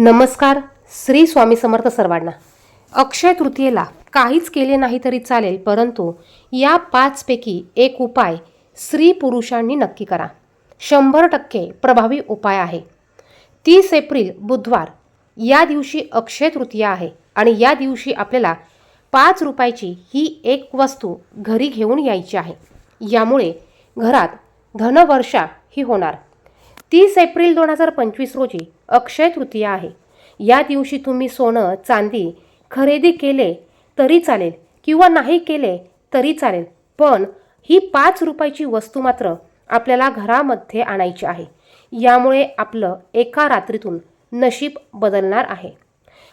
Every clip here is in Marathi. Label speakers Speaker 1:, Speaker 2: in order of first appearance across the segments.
Speaker 1: नमस्कार श्री स्वामी समर्थ सर्वांना. अक्षय तृतीयेला काहीच केले नाही तरी चालेल परंतु या पाचपैकी एक उपाय स्त्री पुरुषांनी नक्की करा. शंभर टक्के प्रभावी उपाय आहे. तीस एप्रिल बुधवार या दिवशी अक्षय तृतीया आहे आणि या दिवशी आपल्याला पाच रुपयाची ही एक वस्तू घरी घेऊन यायची आहे. यामुळे घरात धनवर्षा ही होणार. तीस एप्रिल दोन हजार पंचवीस रोजी अक्षय तृतीया आहे. या दिवशी तुम्ही सोनं चांदी खरेदी केले तरी चालेल किंवा नाही केले तरी चालेल. पण ही पाच रुपयाची वस्तू मात्र आपल्याला घरामध्ये आणायची आहे. यामुळे आपलं एका रात्रीतून नशीब बदलणार आहे.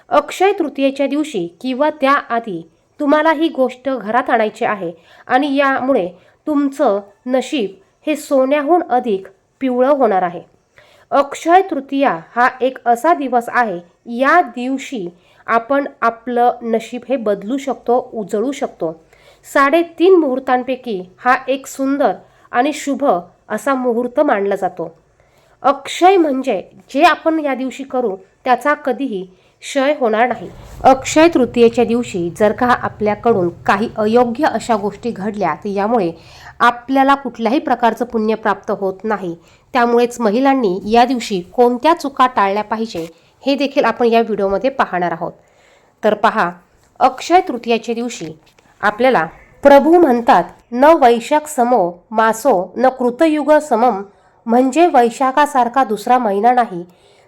Speaker 1: अक्षय तृतीयेच्या दिवशी किंवा त्याआधी तुम्हाला ही गोष्ट घरात आणायची आहे आणि यामुळे तुमचं नशीब हे सोन्याहून अधिक पिवळं होणार आहे. अक्षय तृतीया हा एक असा दिवस आहे या दिवशी आपण आपलं नशीब हे बदलू शकतो उजळू शकतो. साडेतीन मुहूर्तांपैकी हा एक सुंदर आणि शुभ असा मुहूर्त मानला जातो. अक्षय म्हणजे जे आपण या दिवशी करू त्याचा कधीही क्षय होणार नाही. अक्षय तृतीयेच्या दिवशी जर का आपल्याकडून काही अयोग्य अशा गोष्टी घडल्या तर यामुळे आपल्याला कुठल्याही प्रकारचं पुण्य प्राप्त होत नाही. त्यामुळेच महिलांनी या दिवशी कोणत्या चुका टाळल्या पाहिजे हे देखील आपण या व्हिडिओमध्ये पाहणार आहोत. तर पहा अक्षय तृतीयाच्या दिवशी आपल्याला प्रभू म्हणतात न वैशाख समो मासो न कृतयुग समम म्हणजे वैशाखासारखा दुसरा महिना नाही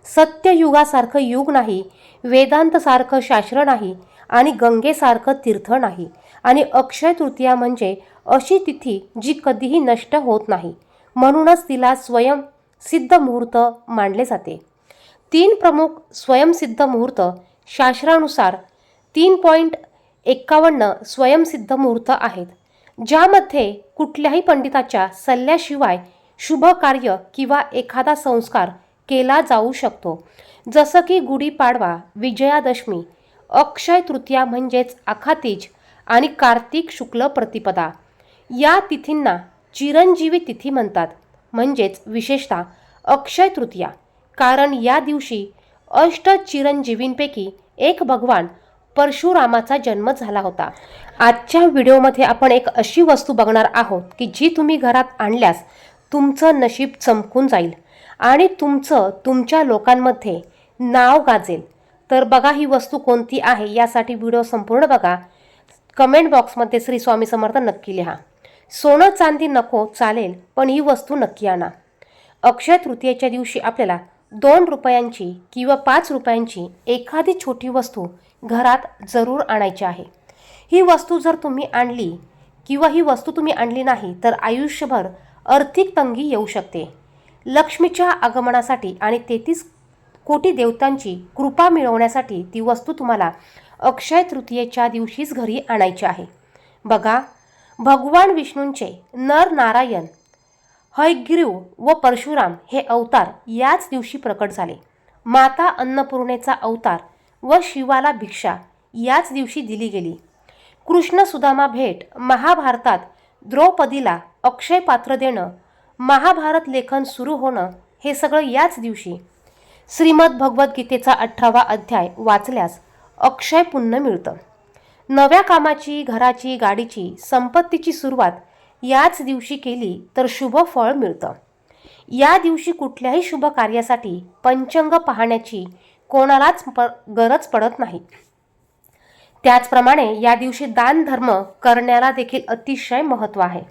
Speaker 1: सत्ययुगासारखं युग नाही वेदांतसारखं शास्त्र नाही आणि गंगेसारखं तीर्थ नाही आणि अक्षय तृतीया म्हणजे अशी तिथी जी कधीही नष्ट होत नाही. म्हणूनच तिला स्वयंसिद्ध मुहूर्त मानले जाते. तीन प्रमुख स्वयंसिद्ध मुहूर्त शास्त्रानुसार तीन पॉईंट एक्कावन्न स्वयंसिद्ध मुहूर्त आहेत ज्यामध्ये कुठल्याही पंडिताच्या सल्ल्याशिवाय शुभ कार्य किंवा एखादा संस्कार केला जाऊ शकतो. जसं की गुढीपाडवा विजयादशमी अक्षय तृतीया म्हणजेच आखातीज आणि कार्तिक शुक्ल प्रतिपदा. या तिथींना चिरंजीवी तिथी म्हणतात. म्हणजेच विशेषतः अक्षय तृतीया. कारण या दिवशी अष्ट चिरंजीवींपैकी एक भगवान परशुरामाचा जन्म झाला होता. आजच्या व्हिडिओमध्ये आपण एक अशी वस्तू बघणार आहोत की जी तुम्ही घरात आणल्यास तुमचं नशीब चमकून जाईल आणि तुमचं तुमच्या लोकांमध्ये नाव गाजेल. तर बघा ही वस्तू कोणती आहे यासाठी व्हिडिओ संपूर्ण बघा. कमेंट बॉक्समध्ये श्री स्वामी समर्थ नक्की लिहा. सोनं चांदी नको चालेल पण ही वस्तू नक्की आणा. अक्षय तृतीयेच्या दिवशी आपल्याला दोन रुपयांची किंवा पाच रुपयांची एखादी छोटी वस्तू घरात जरूर आणायची आहे. ही वस्तू जर तुम्ही आणली किंवा ही वस्तू तुम्ही आणली नाही तर आयुष्यभर आर्थिक तंगी येऊ शकते. लक्ष्मीच्या आगमनासाठी आणि तेहतीस कोटी देवतांची कृपा मिळवण्यासाठी ती वस्तू तुम्हाला अक्षय तृतीयेच्या दिवशीच घरी आणायची आहे. बघा भगवान विष्णूंचे नर नारायण हयग्रीव व परशुराम हे अवतार याच दिवशी प्रकट झाले. माता अन्नपूर्णेचा अवतार व शिवाला भिक्षा याच दिवशी दिली गेली. कृष्ण सुदामा भेट महाभारतात द्रौपदीला अक्षय पात्र देणं महाभारत लेखन सुरू होणं हे सगळं याच दिवशी. श्रीमद भगवद्गीतेचा अठरावा अध्याय वाचल्यास अक्षय पुण्य मिळतं. नव्या कामाची घराची गाडीची संपत्तीची सुरुवात याच दिवशी केली तर शुभ फळ मिळतं. या दिवशी कुठल्याही शुभ कार्यासाठी पंचंग पाहण्याची कोणालाच प गरज पडत नाही. त्याचप्रमाणे या दिवशी दानधर्म करण्याला देखील अतिशय महत्त्व आहे.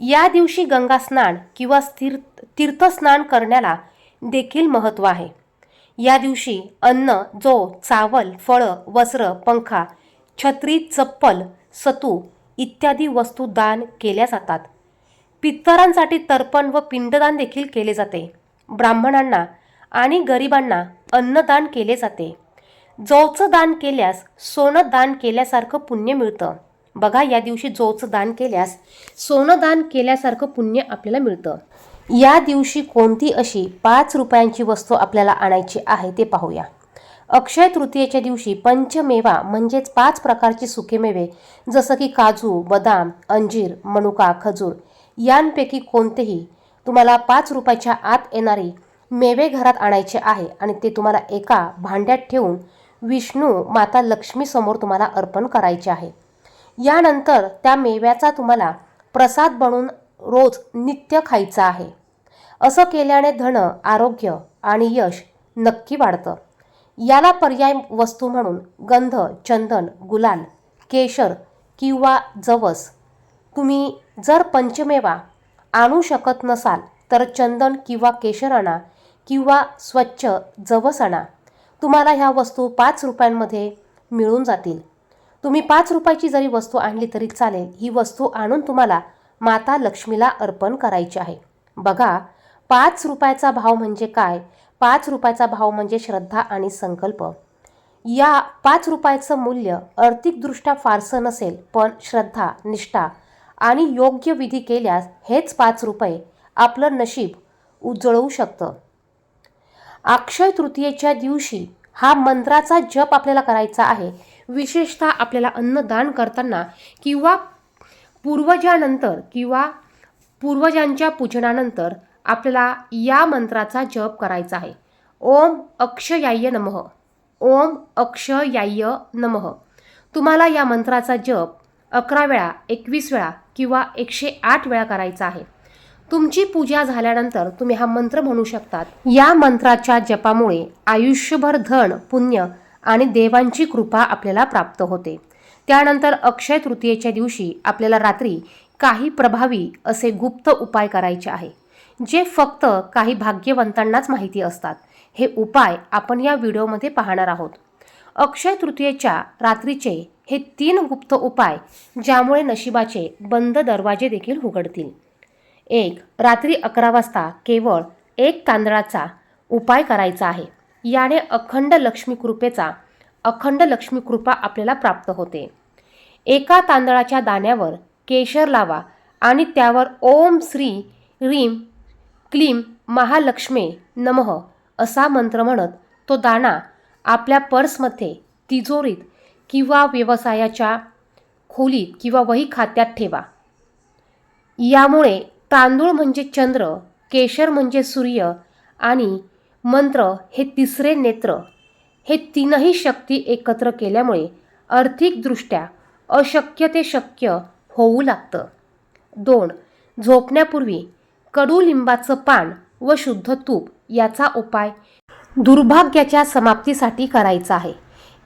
Speaker 1: या दिवशी गंगा स्नान किंवा स्थिर तीर्थस्नान करण्याला देखील महत्त्व आहे. या दिवशी अन्न जो चावल फळं वस्त्र पंखा छत्री चप्पल सतू इत्यादी वस्तू दान केल्या जातात. पितरांसाठी तर्पण व पिंडदान देखील केले जाते. ब्राह्मणांना आणि गरिबांना अन्नदान केले जाते. जोचं दान केल्यास सोनं दान केल्यासारखं पुण्य मिळतं. बघा या दिवशी जोचं दान केल्यास सोनं दान केल्यासारखं पुण्य आपल्याला मिळतं. या दिवशी कोणती अशी पाच रुपयांची वस्तू आपल्याला आणायची आहे ते पाहूया. अक्षय तृतीयेच्या दिवशी पंचमेवा म्हणजेच पाच प्रकारचे सुकेमेवे जसं की काजू बदाम अंजीर मनुका खजूर यांपैकी कोणतेही तुम्हाला पाच रुपयाच्या आत येणारी मेवे घरात आणायचे आहे आणि ते तुम्हाला एका भांड्यात ठेवून विष्णू माता लक्ष्मीसमोर तुम्हाला अर्पण करायचे आहे. यानंतर त्या मेव्याचा तुम्हाला प्रसाद बनवून रोज नित्य खायचा आहे. असं केल्याने धन आरोग्य आणि यश नक्की वाढतं. याला पर्याय वस्तू म्हणून गंध चंदन गुलाल केशर किंवा जवस. तुम्ही जर पंचमेवा आणू शकत नसाल तर चंदन किंवा केशर आणा किंवा स्वच्छ जवस आणा. तुम्हाला ह्या वस्तू पाच रुपयांमध्ये मिळून जातील. तुम्ही पाच रुपयाची जरी वस्तू आणली तरी चालेल ही वस्तू आणून तुम्हाला माता लक्ष्मीला अर्पण करायची आहे. बघा पाच रुपयाचा भाव म्हणजे काय? पाच रुपयाचा भाव म्हणजे श्रद्धा आणि संकल्प. या पाच रुपयाचं मूल्य आर्थिकदृष्ट्या फारसं नसेल पण श्रद्धा निष्ठा आणि योग्य विधी केल्यास हेच पाच रुपये आपलं नशीब उजळवू शकतं. अक्षय तृतीयेच्या दिवशी हा मंत्राचा जप आपल्याला करायचा आहे. विशेषतः आपल्याला अन्नदान करताना किंवा पूर्वजानंतर किंवा पूर्वजांच्या पूजनानंतर आपल्याला या मंत्राचा जप करायचा आहे. ओम अक्षयाय्य नमः. ओम अक्षयाय्य नमः. तुम्हाला या मंत्राचा जप अकरा वेळा एकवीस वेळा किंवा एकशे आठ वेळा करायचा आहे. तुमची पूजा झाल्यानंतर तुम्ही हा मंत्र म्हणू शकतात. या मंत्राच्या जपामुळे आयुष्यभर धन पुण्य आणि देवांची कृपा आपल्याला प्राप्त होते. त्यानंतर अक्षय तृतीयेच्या दिवशी आपल्याला रात्री काही प्रभावी असे गुप्त उपाय करायचे आहे. जे फक्त काही भाग्यवंतांनाच माहिती असतात. हे उपाय आपण या व्हिडिओमध्ये पाहणार आहोत. अक्षय तृतीयेच्या रात्रीचे हे तीन गुप्त उपाय ज्यामुळे नशिबाचे बंद दरवाजे देखील उघडतील. एक रात्री अकरा वाजता केवळ एक तांदळाचा उपाय करायचा आहे. याने अखंड लक्ष्मी कृपेचा अखंड लक्ष्मी कृपा आपल्याला प्राप्त होते. एका तांदळाच्या दाण्यावर केशर लावा आणि त्यावर ओम श्री रीम क्लीम महालक्ष्मे नमः असा मंत्र म्हणत तो दाणा आपल्या पर्समध्ये तिजोरीत किंवा व्यवसायाच्या खोलीत किंवा वही खात्यात ठेवा. यामुळे तांदूळ म्हणजे चंद्र केशर म्हणजे सूर्य आणि मंत्र हे तिसरे नेत्र. हे तीनही शक्ती एकत्र केल्यामुळे आर्थिकदृष्ट्या अशक्य ते शक्य होऊ लागतं. दोन झोपण्यापूर्वी कडुलिंबाचं पान व शुद्ध तूप याचा उपाय दुर्भाग्याच्या समाप्तीसाठी करायचा आहे.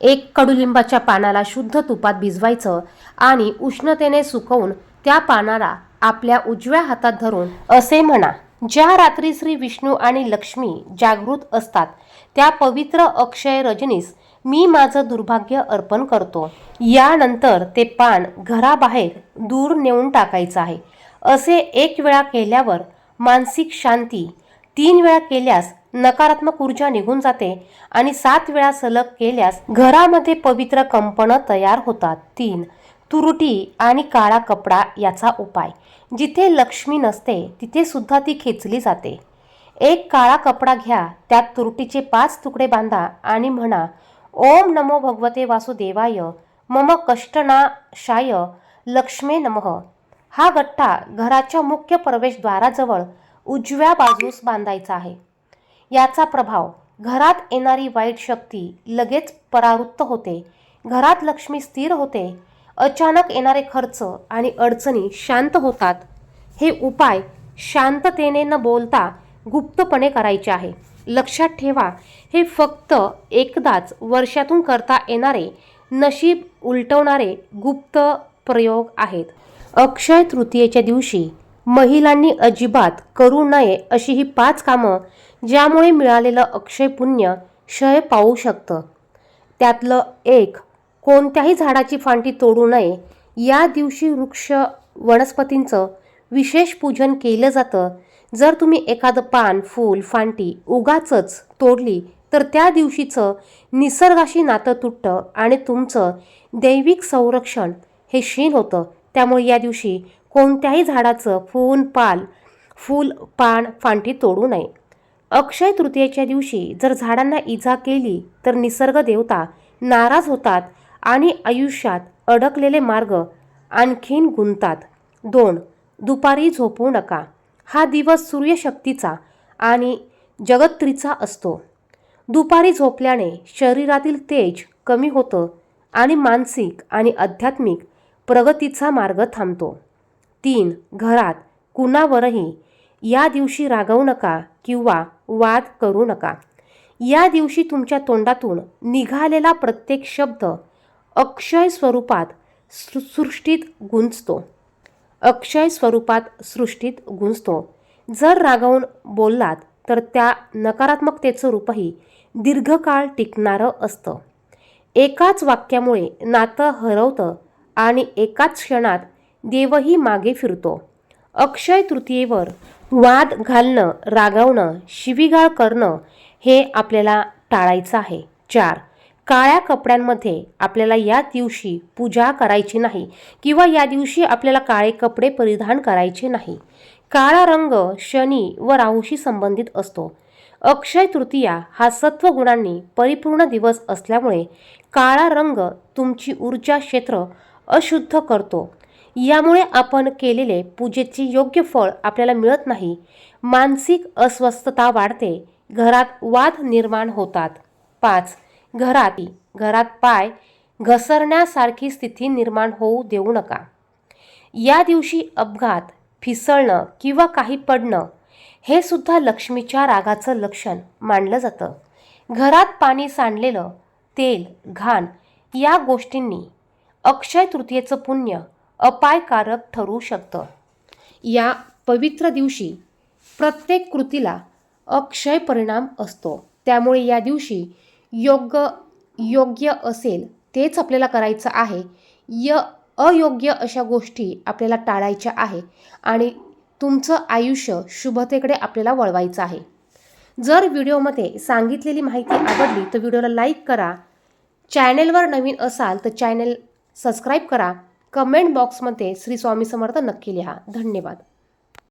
Speaker 1: एक कडुलिंबाच्या पानाला शुद्ध तुपात भिजवायचं आणि उष्णतेने सुकवून त्या पानाला आपल्या उजव्या हातात धरून असे म्हणा ज्या रात्री श्री विष्णू आणि लक्ष्मी जागृत असतात त्या पवित्र अक्षय रजनीस मी माझं दुर्भाग्य अर्पण करतो. यानंतर ते पान घराबाहेर दूर नेऊन टाकायचं आहे. असे एक वेळा केल्यावर मानसिक शांती. तीन वेळा केल्यास नकारात्मक ऊर्जा निघून जाते आणि सात वेळा सलग केल्यास घरामध्ये पवित्र कंपनं तयार होतात. तीन तुरुटी आणि काळा कपडा याचा उपाय. जिथे लक्ष्मी नसते तिथे सुद्धा ती खेचली जाते. एक काळा कपडा घ्या त्यात तुरटीचे पाच तुकडे बांधा आणि म्हणा ओम नमो भगवते वासुदेवाय मम कष्टनाशाय लक्ष्मे नमः. हा गठ्ठा घराच्या मुख्य प्रवेशद्वाराजवळ उजव्या बाजूस बांधायचा आहे. याचा प्रभाव घरात येणारी वाईट शक्ती लगेच परावृत्त होते. घरात लक्ष्मी स्थिर होते. अचानक येणारे खर्च आणि अडचणी शांत होतात. हे उपाय शांततेने न बोलता गुप्तपणे करायचे आहे. लक्षात ठेवा हे फक्त एकदाच वर्षातून करता येणारे नशीब उलटवणारे गुप्त प्रयोग आहेत. अक्षय तृतीयेच्या दिवशी महिलांनी अजिबात करू नये अशी ही पाच कामं ज्यामुळे मिळालेलं अक्षय पुण्य क्षय पावू शकतं. त्यातलं एक कोणत्याही झाडाची फांटी तोडू नये. या दिवशी वृक्ष वनस्पतींचं विशेष पूजन केलं जातं. जर तुम्ही एखादं पान फूल फांटी उगाचच तोडली तर त्या दिवशीचं निसर्गाशी नातं तुटतं आणि तुमचं दैविक संरक्षण हे क्षीण होतं. त्यामुळे या दिवशी कोणत्याही झाडाचं फूल पाल फूल पान फांटी तोडू नये. अक्षय तृतीयेच्या दिवशी जर झाडांना इजा केली तर निसर्ग देवता नाराज होतात आणि आयुष्यात अडकलेले मार्ग आणखीन गुंतात. दोन दुपारी झोपू नका. हा दिवस सूर्यशक्तीचा आणि जगत्रीचा असतो. दुपारी झोपल्याने शरीरातील तेज कमी होतं आणि मानसिक आणि आध्यात्मिक प्रगतीचा मार्ग थांबतो. तीन घरात कुणावरही या दिवशी रागवू नका किंवा वाद करू नका. या दिवशी तुमच्या तोंडातून निघालेला प्रत्येक शब्द अक्षय स्वरूपात सृ सृष्टीत गुंजतो. अक्षय स्वरूपात सृष्टीत गुंजतो. जर रागावून बोललात तर त्या नकारात्मकतेचं रूपही दीर्घकाळ टिकणारं असतं. एकाच वाक्यामुळे नातं हरवतं आणि एकाच क्षणात देवही मागे फिरतो. अक्षय तृतीयेवर वाद घालणं रागवणं शिवीगाळ करणं हे आपल्याला टाळायचं आहे. चार. काळ्या कपड्यांमध्ये आपल्याला या दिवशी पूजा करायची नाही किंवा या दिवशी आपल्याला काळे कपडे परिधान करायचे नाही. काळा रंग शनी व राहूशी संबंधित असतो. अक्षय तृतीया हा सत्वगुणांनी परिपूर्ण दिवस असल्यामुळे काळा रंग तुमची ऊर्जा क्षेत्र अशुद्ध करतो. यामुळे आपण केलेले पूजेचे योग्य फळ आपल्याला मिळत नाही. मानसिक अस्वस्थता वाढते. घरात वाद निर्माण होतात. पाच. घरात घरात पाय घसरण्यासारखी स्थिती निर्माण होऊ देऊ नका. या दिवशी अपघात फिसळणं किंवा काही पडणं हे सुद्धा लक्ष्मीच्या रागाचं लक्षण मानलं जातं. घरात पाणी सांडलेलं तेल घाण या गोष्टींनी अक्षय तृतीयेचं पुण्य अपायकारक ठरू शकतं. या पवित्र दिवशी प्रत्येक कृतीला अक्षय परिणाम असतो. त्यामुळे या दिवशी योग्य योग्य असेल तेच आपल्याला करायचं आहे. य अयोग्य अशा गोष्टी आपल्याला टाळायच्या आहे आणि तुमचं आयुष्य शुभतेकडे आपल्याला वळवायचं आहे. जर व्हिडिओमध्ये सांगितलेली माहिती आवडली तर व्हिडिओला लाईक करा. चॅनेलवर नवीन असाल तर चॅनेल सबस्क्राईब करा. कमेंट बॉक्समध्ये श्री स्वामी समर्थ नक्की लिहा. धन्यवाद.